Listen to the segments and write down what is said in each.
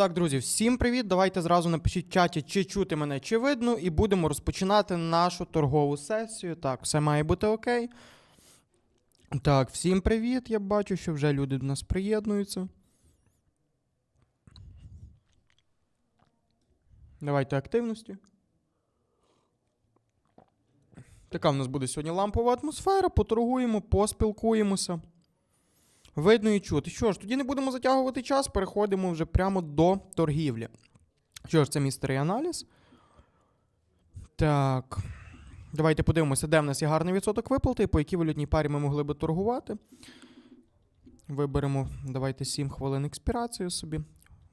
Так, друзі, всім привіт. Давайте зразу напишіть в чаті, чи чути мене, чи видно, і будемо розпочинати нашу торгову сесію. Так, все має бути окей. Так, всім привіт. Я бачу, що вже люди до нас приєднуються. Давайте активності. Така в нас буде сьогодні лампова атмосфера. Поторгуємо, поспілкуємося. Видно і чути. Що ж, тоді не будемо затягувати час, переходимо вже прямо до торгівлі. Що ж, це мій старий аналіз. Так. Давайте подивимося, де в нас є гарний відсоток виплати, по якій валютній парі ми могли би торгувати. Виберемо, давайте 7 хвилин експірацію собі.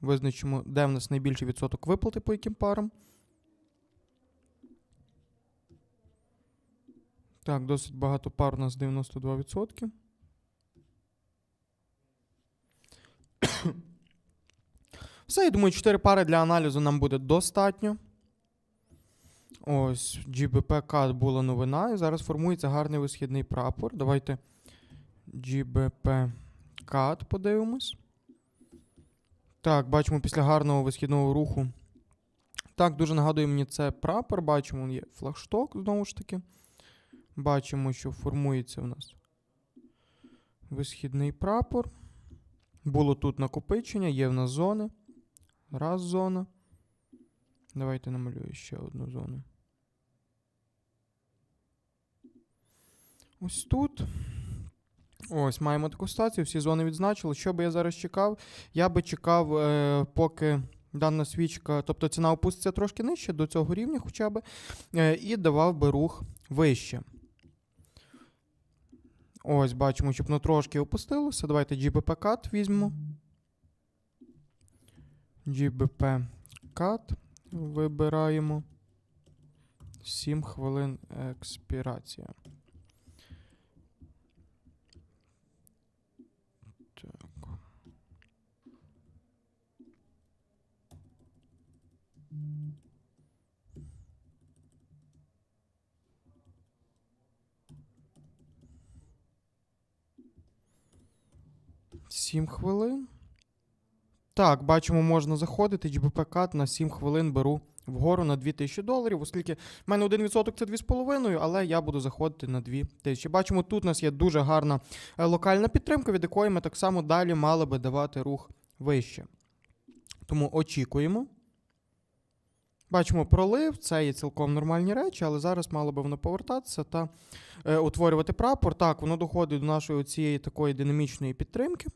Визначимо, де в нас найбільший відсоток виплати по яким парам. Так, досить багато пар у нас 92%. Все, я думаю, 4 пари для аналізу нам буде достатньо. Ось, GBP CAD була новина, і зараз формується гарний висхідний прапор. Давайте GBP CAD подивимось. Так, бачимо після гарного висхідного руху. Так, дуже нагадує мені це прапор. Бачимо, є флагшток знову ж таки. Бачимо, що формується у нас висхідний прапор. Було тут накопичення, є в нас зони. Раз зона. Давайте намалюю ще одну зону. Ось тут. Ось, маємо таку ситуацію, всі зони відзначили. Що би я зараз чекав? Я би чекав, е, поки дана свічка, тобто ціна опуститься трошки нижче до цього рівня хоча б, е, і давав би рух вище. Ось, бачимо, щоб воно трошки опустилося. Давайте GBP cut візьмемо. GBP cut Вибираємо. 7 хвилин експірація. 7 хвилин. Так, бачимо, можна заходити. HBPK на 7 хвилин беру вгору на 2000 доларів, оскільки в мене 1% це 2,5, але я буду заходити на 2000. Бачимо, тут у нас є дуже гарна е, локальна підтримка, від якої ми так само далі мали би давати рух вище. Тому очікуємо. Бачимо пролив, це є цілком нормальні речі, але зараз мало би воно повертатися та е, утворювати прапор. Так, воно доходить до нашої цієї такої динамічної підтримки.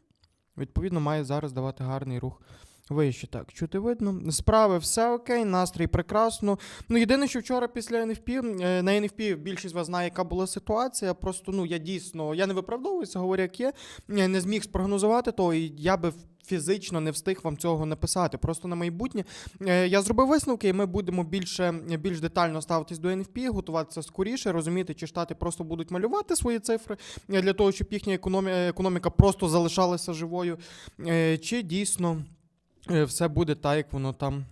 Відповідно, має зараз давати гарний рух вище. Так, чути видно. Справи все окей, настрій прекрасно. Ну, єдине, що вчора після NFP, е, на NFP більшість вас знає, яка була ситуація. Просто ну я дійсно я не виправдовуюся, говорю, як є. е, Не зміг спрогнозувати то, і я би фізично не встиг вам цього написати. Просто на майбутнє е, я зробив висновки, і ми будемо більше більш детально ставитись до NFP, готуватися скоріше, розуміти, чи штати просто будуть малювати свої цифри е, для того, щоб їхня економі- економіка просто залишалася живою, е, чи дійсно е, все буде так, як воно там.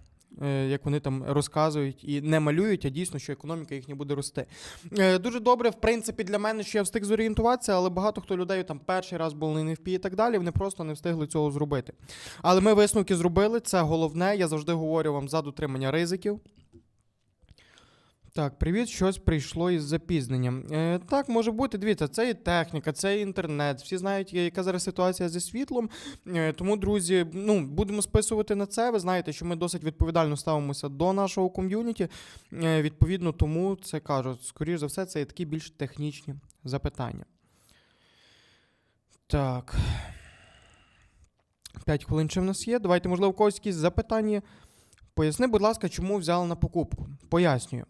Е, Як вони там розказують і не малюють, а дійсно, що економіка їхня буде рости. Е, Дуже добре, в принципі, для мене, що я встиг зорієнтуватися, але багато хто людей там перший раз були на NFP і так далі, вони просто не встигли цього зробити. Але ми висновки зробили, це головне. Я завжди говорю вам за дотримання ризиків. Так, привіт, щось прийшло із запізненням. Е, так, може бути, дивіться, це і техніка, це і інтернет. Всі знають, яка зараз ситуація зі світлом. Е, тому, друзі, ну, будемо списувати на це. Ви знаєте, що ми досить відповідально ставимося до нашого ком'юніті. Е, відповідно, тому це кажу, скоріш за все, це є такі більш технічні запитання. Так. 5 хвилин ще в нас є. Давайте, можливо, у когось якісь запитання. Поясни, будь ласка, чому взяли на покупку? Пояснюю.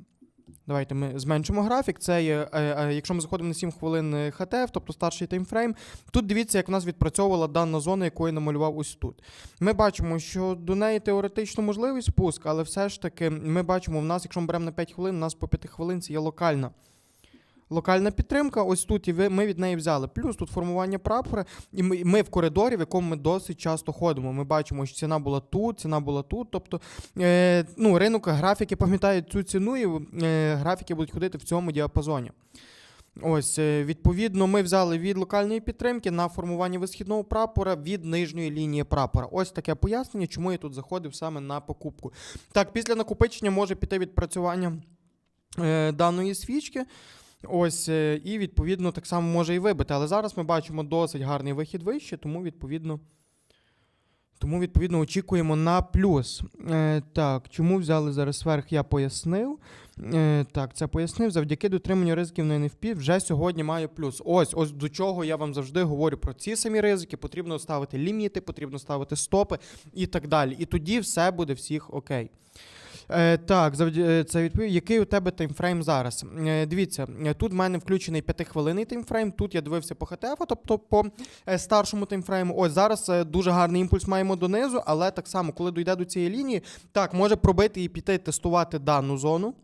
Давайте ми зменшимо графік. Це є, е, е, якщо ми заходимо на 7 хвилин е, ХТФ, тобто старший таймфрейм. Тут дивіться, як в нас відпрацьовувала дана зона, яку я намалював ось тут. Ми бачимо, що до неї теоретично можливий спуск, але все ж таки ми бачимо, в нас, якщо ми беремо на 5 хвилин, у нас по 5 хвилин це є локальна. Локальна підтримка, ось тут і ви, ми від неї взяли. Плюс тут формування прапора, і ми, ми в коридорі, в якому ми досить часто ходимо. Ми бачимо, що ціна була тут, ціна була тут. Тобто е, ну, ринок графіки пам'ятають цю ціну, і е, графіки будуть ходити в цьому діапазоні. Ось, е, відповідно, ми взяли від локальної підтримки на формування висхідного прапора від нижньої лінії прапора. Ось таке пояснення, чому я тут заходив саме на покупку. Так, після накопичення може піти відпрацювання е, даної свічки. Ось, е, і відповідно так само може і вибити. Але зараз ми бачимо досить гарний вихід вище, тому відповідно. Тому, відповідно, очікуємо на плюс. Е, так, чому взяли зараз верх, я пояснив. Е, так, це пояснив. Завдяки дотриманню ризиків на NFP вже сьогодні має плюс. Ось, ось до чого я вам завжди говорю про ці самі ризики. Потрібно ставити ліміти, потрібно ставити стопи і так далі. І тоді все буде всіх окей. Е, так, е, це відповів. Який у тебе таймфрейм зараз? Е, дивіться, е, тут в мене включений 5-хвилинний таймфрейм. Тут я дивився по ХТФ, тобто по старшому таймфрейму. Ось зараз дуже гарний імпульс маємо донизу, але так само, коли дійде до цієї лінії, так, може пробити і піти тестувати дану зону.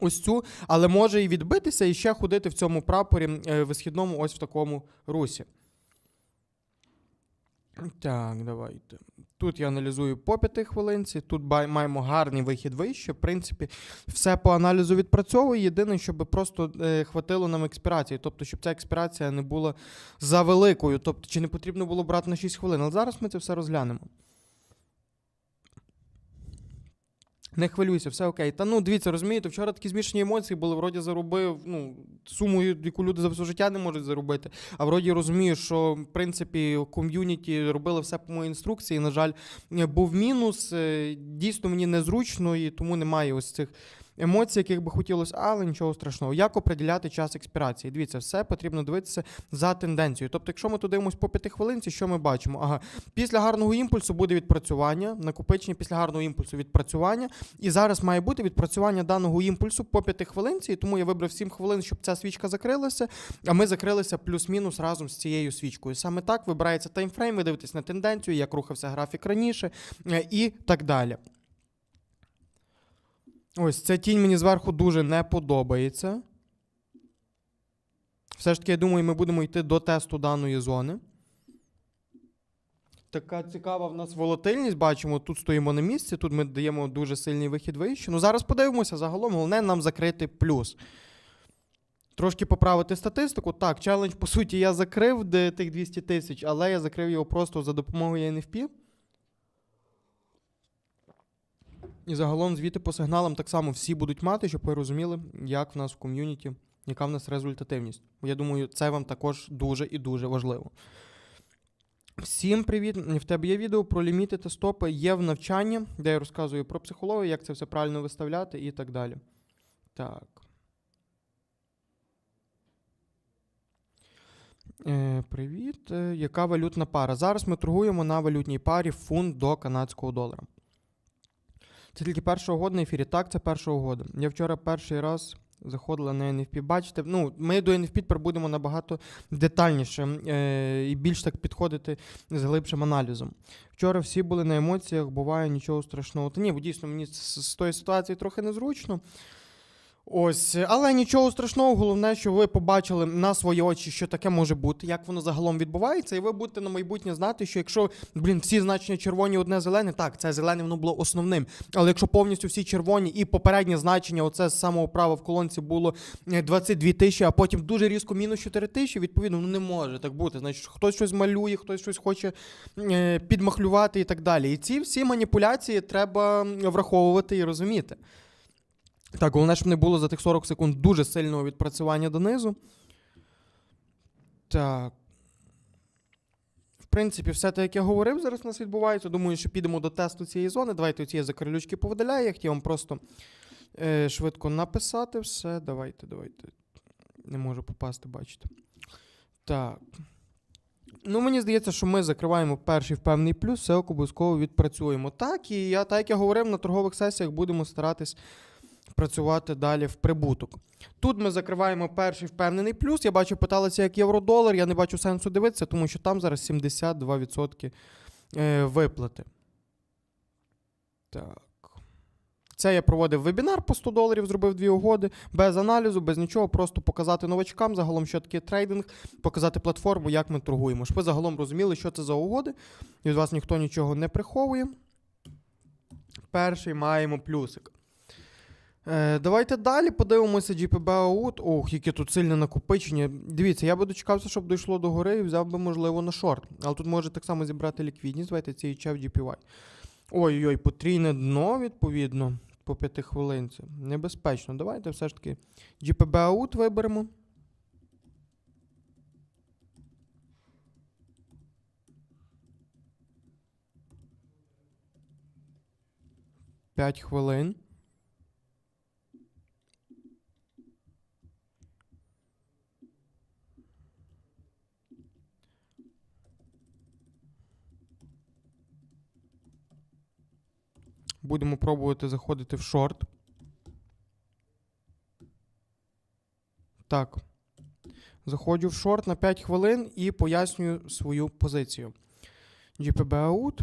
Ось цю, але може і відбитися, і ще ходити в цьому прапорі висхідному, ось в такому русі. Так, давайте. Тут я аналізую по п'яти хвилинці. Тут маємо гарний вихід вище. В принципі, все по аналізу відпрацьовує. Єдине, щоб просто е, хватило нам експірації, тобто, щоб ця експірація не була за великою. Тобто, чи не потрібно було брати на 6 хвилин. Але зараз ми це все розглянемо. Не хвилюйся, все окей. Та ну дивіться, розумієте, вчора такі змішані емоції були. Вроді заробив ну, суму, яку люди за все життя не можуть заробити. А вроді розумію, що в принципі ком'юніті робили все по моїй інструкції. На жаль, був мінус. Е, Дійсно, мені незручно і тому немає ось цих. Емоцій, яких би хотілося, але нічого страшного. Як определяти час експірації? Дивіться, все потрібно дивитися за тенденцією. Тобто, якщо ми тут по п'яти хвилинці, що ми бачимо? Ага, після гарного імпульсу буде відпрацювання, накопичення після гарного імпульсу відпрацювання. І зараз має бути відпрацювання даного імпульсу по п'яти хвилинці. І тому я вибрав 7 хвилин, щоб ця свічка закрилася. А ми закрилися плюс-мінус разом з цією свічкою. Саме так вибирається таймфрейм, ви дивитесь на тенденцію, як рухався графік раніше е, і так далі. Ось ця тінь мені зверху дуже не подобається. Все ж таки, я думаю, ми будемо йти до тесту даної зони. Така цікава в нас волатильність. Бачимо, тут стоїмо на місці, тут ми даємо дуже сильний вихід вище. Ну, зараз подивимося, загалом головне нам закрити плюс. Трошки поправити статистику. Так, челендж, по суті, я закрив тих 200 тисяч, але я закрив його просто за допомогою NFP. І загалом звідти по сигналам так само всі будуть мати, щоб ви розуміли, як в нас в ком'юніті, яка в нас результативність. Я думаю, це вам також дуже і дуже важливо. Всім привіт! В тебе є відео про ліміти та стопи, є в навчанні, де я розказую про психологію, як це все правильно виставляти і так далі. Так. Е, привіт. Е, яка валютна пара? Зараз ми торгуємо на валютній парі фунт до канадського долара. Це тільки перша угода на ефірі. Так, це перша угода. Я вчора перший раз заходила на NFP. Бачите, ну, ми до NFP тепер будемо набагато детальніше е, і більш так підходити з глибшим аналізом. Вчора всі були на емоціях, буває нічого страшного. Та ні, бо дійсно мені з, з тої ситуації трохи незручно. Ось, але нічого страшного, головне, що ви побачили на свої очі, що таке може бути, як воно загалом відбувається, і ви будете на майбутнє знати, що якщо, блін, всі значення червоні, одне зелене, так, це зелене воно було основним. Але якщо повністю всі червоні і попереднє значення, оце з самого права в колонці було е, 22 тисячі, а потім дуже різко мінус 4 тисячі, відповідно, ну не може так бути. Значить, хтось щось малює, хтось щось хоче е, підмахлювати і так далі. І ці всі маніпуляції треба враховувати і розуміти. Так, головне, щоб не було за тих 40 секунд дуже сильного відпрацювання донизу. Так. В принципі, все те, як я говорив, зараз у нас відбувається. Думаю, що підемо до тесту цієї зони. Давайте оці закрилючки повидаляю. Я хотів вам просто е, швидко написати все. Давайте, давайте. Не можу попасти, бачите. Так. Ну, мені здається, що ми закриваємо перший впевнений плюс, все обов'язково відпрацюємо. Так, і я, так як я говорив, на торгових сесіях будемо старатись працювати далі в прибуток. Тут ми закриваємо перший впевнений плюс. Я бачу, питалися, як євро-долар. Я не бачу сенсу дивитися, тому що там зараз 72% е, виплати. Так. Це я проводив вебінар по 100 доларів, зробив дві угоди, без аналізу, без нічого, просто показати новачкам, загалом, що таке трейдинг, показати платформу, як ми торгуємо. Щоб ви загалом розуміли, що це за угоди. І від вас ніхто нічого не приховує. Перший маємо плюсик. Е, давайте далі подивимося GPB out. Ох, яке тут сильне накопичення. Дивіться, я би дочекався, щоб дійшло до гори і взяв би, можливо, на шорт. Але тут може так само зібрати ліквідність. Давайте цей чев GPY. Ой-ой, потрійне дно, відповідно, по 5 хвилинці. Небезпечно. Давайте все ж таки GPB out виберемо. 5 хвилин. Будемо пробувати заходити в шорт. Так. Заходжу в шорт на 5 хвилин і пояснюю свою позицію. GPB out.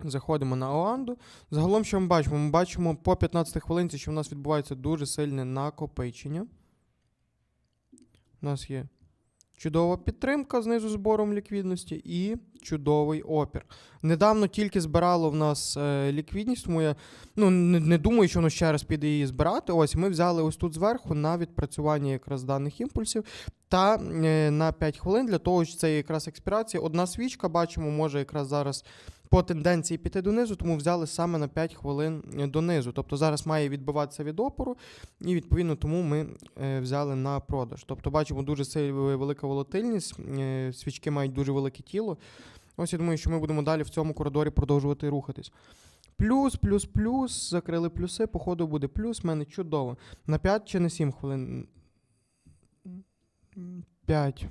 Заходимо на Оанду. Загалом, що ми бачимо? Ми бачимо по 15 хвилинці, що в нас відбувається дуже сильне накопичення. У нас є чудова підтримка знизу збором ліквідності і чудовий опір. Недавно тільки збирало в нас е, ліквідність, тому я ну, не, думаю, що воно ще раз піде її збирати. Ось ми взяли ось тут зверху на відпрацювання якраз даних імпульсів та е, на 5 хвилин для того, що це якраз експірація. Одна свічка, бачимо, може якраз зараз по тенденції піти донизу, тому взяли саме на 5 хвилин е, донизу. Тобто зараз має відбиватися від опору, і відповідно тому ми е, взяли на продаж. Тобто бачимо дуже сильна велика волатильність, е, свічки мають дуже велике тіло. Ось я думаю, що ми будемо далі в цьому коридорі продовжувати рухатись. Плюс, плюс, плюс, закрили плюси, походу буде плюс, в мене чудово. На 5 чи на 7 хвилин? 5.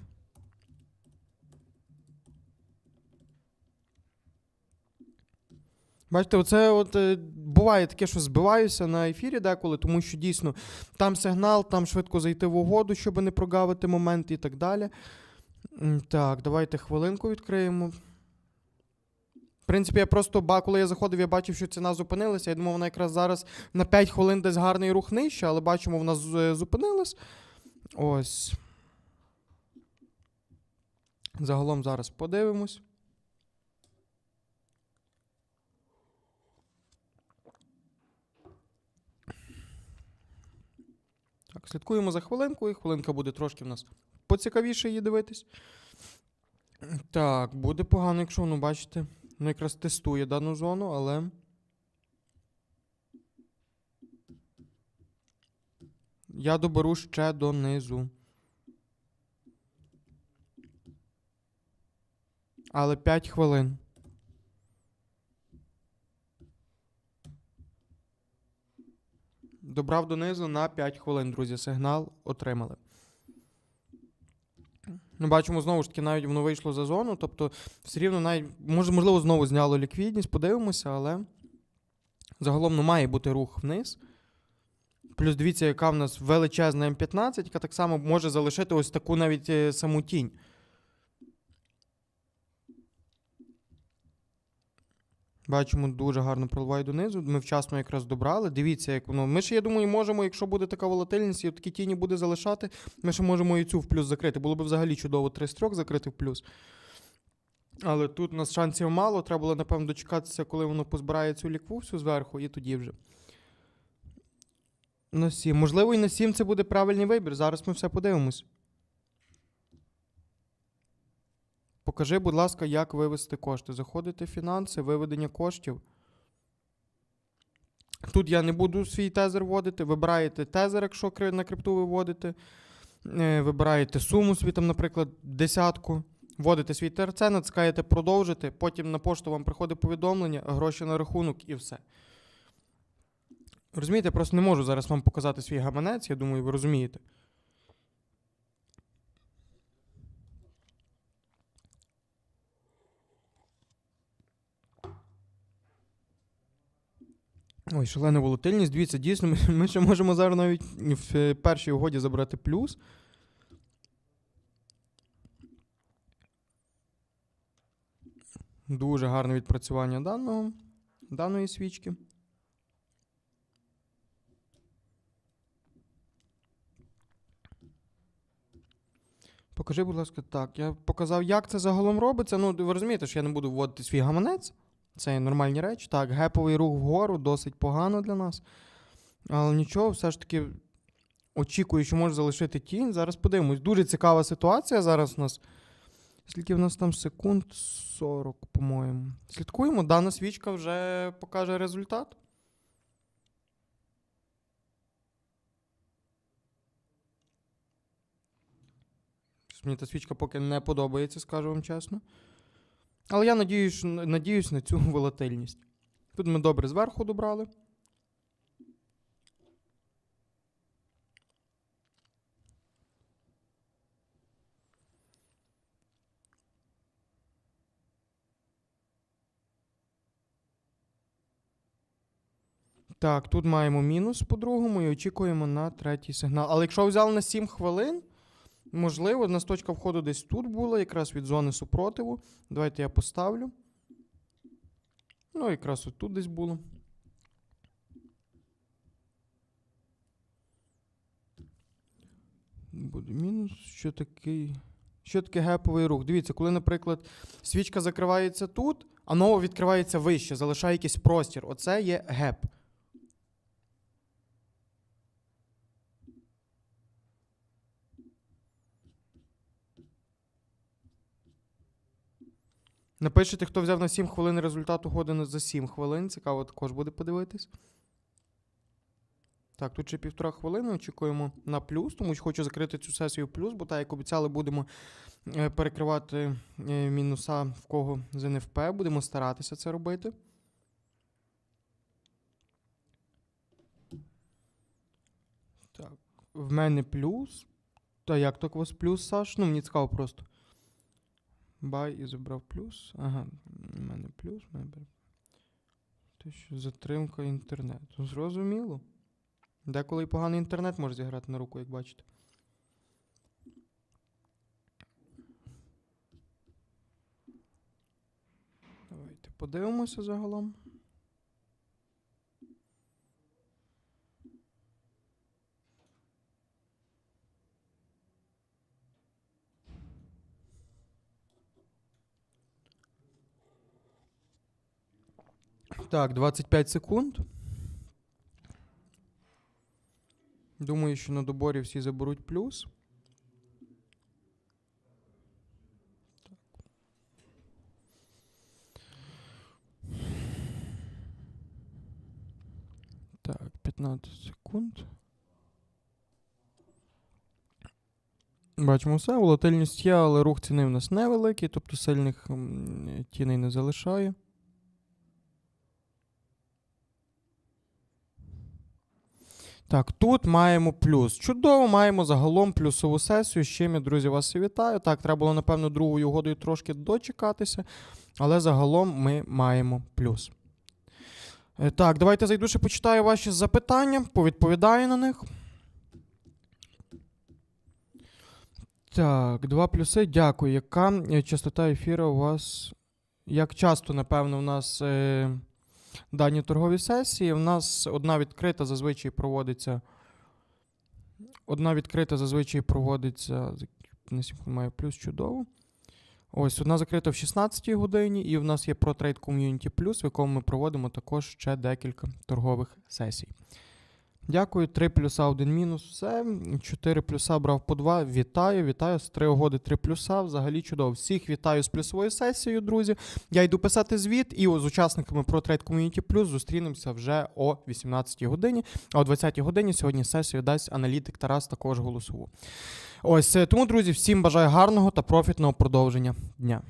Бачите, оце от е, буває таке, що збиваюся на ефірі деколи, тому що дійсно там сигнал, там швидко зайти в угоду, щоб не прогавити момент і так далі. Так, давайте хвилинку відкриємо. В принципі, я просто коли я заходив, я бачив, що ціна зупинилася. Я думав, вона якраз зараз на 5 хвилин десь гарний рух нижче, але бачимо, вона е, зупинилась. Ось. Загалом зараз подивимось. Слідкуємо за хвилинкою. Хвилинка буде трошки в нас поцікавіше її дивитись. Так, буде погано, якщо ну, бачите. Ну, якраз тестує дану зону, але. Я доберу ще донизу. Але 5 хвилин. Добрав донизу на 5 хвилин, друзі. Сигнал отримали. Ми бачимо знову ж таки, навіть воно вийшло за зону. Тобто, все рівно навіть, можливо, знову зняло ліквідність, подивимося, але загалом ну, має бути рух вниз. Плюс дивіться, яка в нас величезна М15, яка так само може залишити ось таку навіть е, саму тінь. Бачимо, дуже гарно проливає донизу. Ми вчасно якраз добрали. Дивіться, як воно. Ми ще, я думаю, можемо, якщо буде така волатильність і такі тіні буде залишати, ми ще можемо і цю в плюс закрити. Було б взагалі чудово 3 строк закрити в плюс. Але тут у нас шансів мало. Треба було, напевно, дочекатися, коли воно позбирає цю лікву всю зверху, і тоді вже. На 7. Можливо, і на 7 це буде правильний вибір. Зараз ми все подивимось. Покажи, будь ласка, як вивести кошти. Заходите в фінанси, виведення коштів. Тут я не буду свій тезер вводити. Вибираєте тезер, якщо на крипту ви вводите. Е, Вибираєте суму собі, там, наприклад, десятку. Вводите свій ТРЦ, натискаєте продовжити. Потім на пошту вам приходить повідомлення, гроші на рахунок і все. Розумієте, я просто не можу зараз вам показати свій гаманець, я думаю, ви розумієте. Ой, шалена волатильність. Дивіться, дійсно, ми, ми ще можемо зараз навіть в е, першій угоді забрати плюс. Дуже гарне відпрацювання даного, даної свічки. Покажи, будь ласка, так. Я показав, як це загалом робиться. Ну, ви розумієте, що я не буду вводити свій гаманець. Це нормальні речі. Так, геповий рух вгору досить погано для нас. Але нічого, все ж таки очікую, що може залишити тінь. Зараз подивимось. Дуже цікава ситуація зараз у нас. Скільки в нас там секунд? 40, по-моєму. Слідкуємо. Дана свічка вже покаже результат. Мені та свічка поки не подобається, скажу вам чесно. Але я надіюсь, надіюсь на цю волатильність. Тут ми добре зверху добрали. Так, тут маємо мінус по другому і очікуємо на третій сигнал. Але якщо взяли на 7 хвилин, можливо, у нас точка входу десь тут була, якраз від зони супротиву. Давайте я поставлю. Ну, якраз от тут десь було. Буде мінус. Що такий? Що таке геповий рух? Дивіться, коли, наприклад, свічка закривається тут, а нова відкривається вище, залишає якийсь простір. Оце є геп. Напишите, хто взяв на 7 хвилин результат угоди за 7 хвилин. Цікаво також буде подивитись. Так, тут ще півтора хвилини. Очікуємо на плюс, тому що хочу закрити цю сесію плюс, бо так, як обіцяли, будемо е, перекривати е, мінуса в кого з НФП. Будемо старатися це робити. Так, в мене плюс. Та як так у вас плюс, Саш? Ну, мені цікаво просто. Бай і забрав плюс. Ага, у мене плюс, в. Те, що затримка інтернету. Зрозуміло. Деколи і поганий інтернет може зіграти на руку, як бачите. Давайте подивимося загалом. Так, 25 секунд. Думаю, що на доборі всі заберуть плюс. Так, 15 секунд. Бачимо все, волатильність є, але рух ціни в нас невеликий, тобто сильних тіней не залишає. Так, тут маємо плюс. Чудово, маємо загалом плюсову сесію. З чим я, друзі, вас і вітаю. Так, треба було, напевно, другою угодою трошки дочекатися, але загалом ми маємо плюс. Е, Так, давайте зайду ще почитаю ваші запитання, повідповідаю на них. Так, два плюси. Дякую. Яка е, частота ефіру у вас? Як часто, напевно, у нас е, дані торгові сесії? У нас одна відкрита зазвичай проводиться. Одна відкрита зазвичай проводиться. Секунду плюс чудово. Ось, одна закрита в 16 годині, і в нас є ProTrade Community Plus, в якому ми проводимо також ще декілька торгових сесій. Дякую. 3 плюса, 1 мінус. Все. 4 плюса брав по 2. Вітаю, вітаю. З 3 угоди 3 плюса. Взагалі чудово. Всіх вітаю з плюсовою сесією, друзі. Я йду писати звіт, і з учасниками ProTrade Community Plus зустрінемося вже о 18 годині. А о 20 годині сьогодні сесію дасть аналітик Тарас також голосову. Ось е, тому, друзі, всім бажаю гарного та профітного продовження дня.